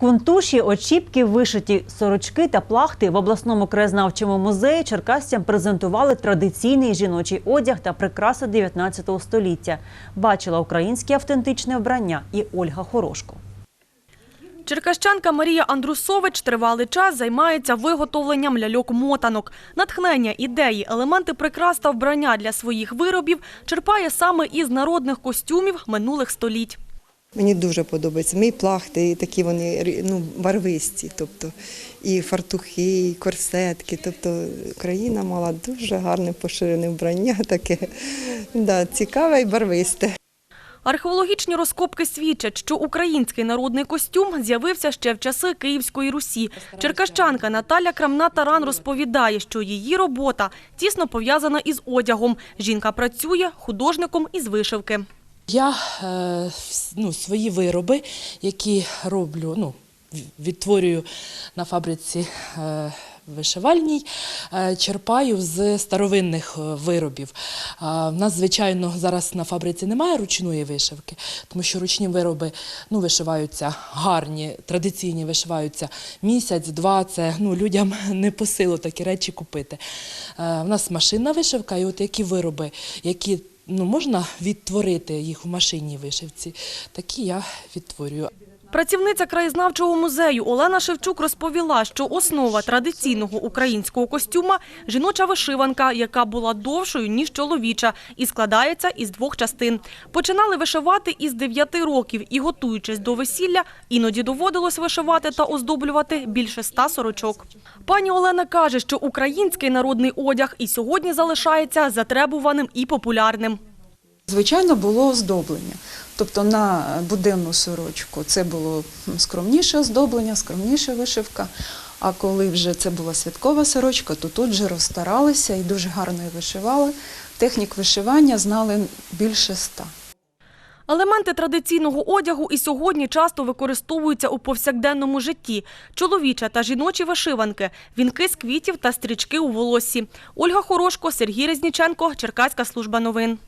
Кунтуші, очіпки, вишиті сорочки та плахти в обласному краєзнавчому музеї черкасцям презентували традиційний жіночий одяг та прикраси 19 століття. Бачила українське автентичне вбрання і Ольга Хорошко. Черкащанка Марія Андрусович тривалий час займається виготовленням ляльок-мотанок. Натхнення, ідеї, елементи прикрас та вбрання для своїх виробів черпає саме із народних костюмів минулих століть. Мені дуже подобається. Мій плахти, такі вони ну, барвисті, тобто і фартухи, і корсетки. Тобто країна мала дуже гарне поширене вбрання, таке да, цікаве і барвисте. Археологічні розкопки свідчать, що український народний костюм з'явився ще в часи Київської Русі. Черкащанка Наталя Крамна-Таран розповідає, що її робота тісно пов'язана із одягом. Жінка працює художником із вишивки. Я е, ну, свої вироби, які роблю, ну, відтворюю на фабриці е, вишивальній, е, черпаю з старовинних виробів. В нас, звичайно, зараз на фабриці немає ручної вишивки, тому що ручні вироби ну, вишиваються гарні, традиційні вишиваються місяць-два. Це ну, людям не по силу такі речі купити. В нас машинна вишивка, і от які вироби, які ну, можна відтворити їх в машинній вишивці, такі я відтворюю. Працівниця краєзнавчого музею Олена Шевчук розповіла, що основа традиційного українського костюма – жіноча вишиванка, яка була довшою, ніж чоловіча, і складається із двох частин. Починали вишивати із 9 років і, готуючись до весілля, іноді доводилось вишивати та оздоблювати більше ста сорочок. Пані Олена каже, що український народний одяг і сьогодні залишається затребуваним і популярним. Звичайно, було оздоблення. Тобто на буденну сорочку це було скромніше оздоблення, скромніша вишивка. А коли вже це була святкова сорочка, то тут вже розстаралися і дуже гарно її вишивали. Технік вишивання знали більше ста. Елементи традиційного одягу і сьогодні часто використовуються у повсякденному житті. Чоловіча та жіночі вишиванки, вінки з квітів та стрічки у волоссі. Ольга Хорошко, Сергій Резніченко, Черкаська служба новин.